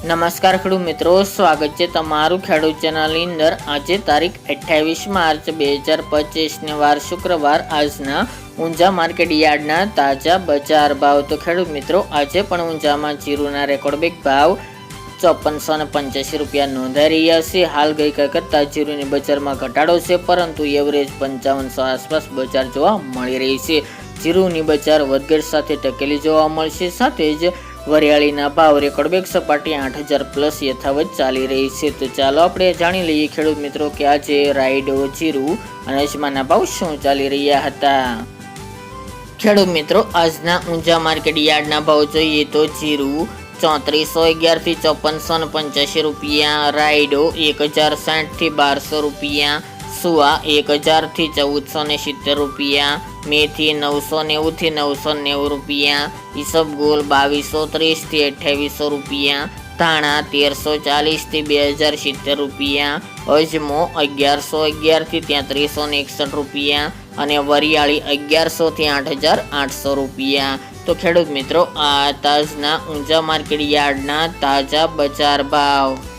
નમસ્કાર ખેડૂત મિત્રો, સ્વાગત છે તમારું ખેડૂત ચેનલની અંદર. આજે તારીખ અઠ્યાવીસ માર્ચ બે હજાર પચીસને વાર શુક્રવાર, આજના ઊંઝા માર્કેટ યાર્ડના તાજા બજાર ભાવ. તો ખેડૂત મિત્રો, આજે પણ ઊંઝામાં જીરુના રેકોર્ડ બેક ભાવ ચોપનસો ને પંચ્યાસી રૂપિયા નોંધાઈ રહ્યા છે. હાલ ગઈકાલ કરતાં જીરુની બજારમાં ઘટાડો છે, પરંતુ એવરેજ પંચાવનસો આસપાસ બજાર જોવા મળી રહી છે. જીરુની બજાર વધઘટ સાથે ટકેલી જોવા મળશે. સાથે જ વરિયાળીના ભાવ રેકોર્ડ બેક સપાટી આઠ હજાર પ્લસ યથાવત ચાલી રહી છે. તો ચાલો આપણે જાણી લઈએ ખેડૂત મિત્રો કે આજે રાયડો જીરું અને અજમાના ભાવ શું ચાલી રહ્યા હતા. ખેડૂત મિત્રો, આજના ઊંઝા માર્કેટ યાર્ડના ભાવ જોઈએ તો જીરું ચોત્રીસો અગિયારથી ચોપનસો પંચ્યાસી રૂપિયા રાયડો એક હજાર સાઠથી બારસો રૂપિયા સુવા એક હજારથી ચૌદસો ને સિત્તેર રૂપિયા, મેથી નવસો નેવુંથી નવસો નેવું રૂપિયા ઈસબગુલ બાવીસો ત્રીસથી અઠ્યાવીસો રૂપિયા, ધાણા તેરસો ચાલીસથી બે હજાર સિત્તેર રૂપિયા, અજમો અગિયારસો અગિયારથી ત્યાંત્રીસો ને એકસઠ રૂપિયા અને વરિયાળી અગિયારસોથી આઠ હજાર આઠસો રૂપિયા. તો ખેડૂત મિત્રો, આ તાજના ઊંઝા માર્કેટ યાર્ડના તાજા બજાર ભાવ.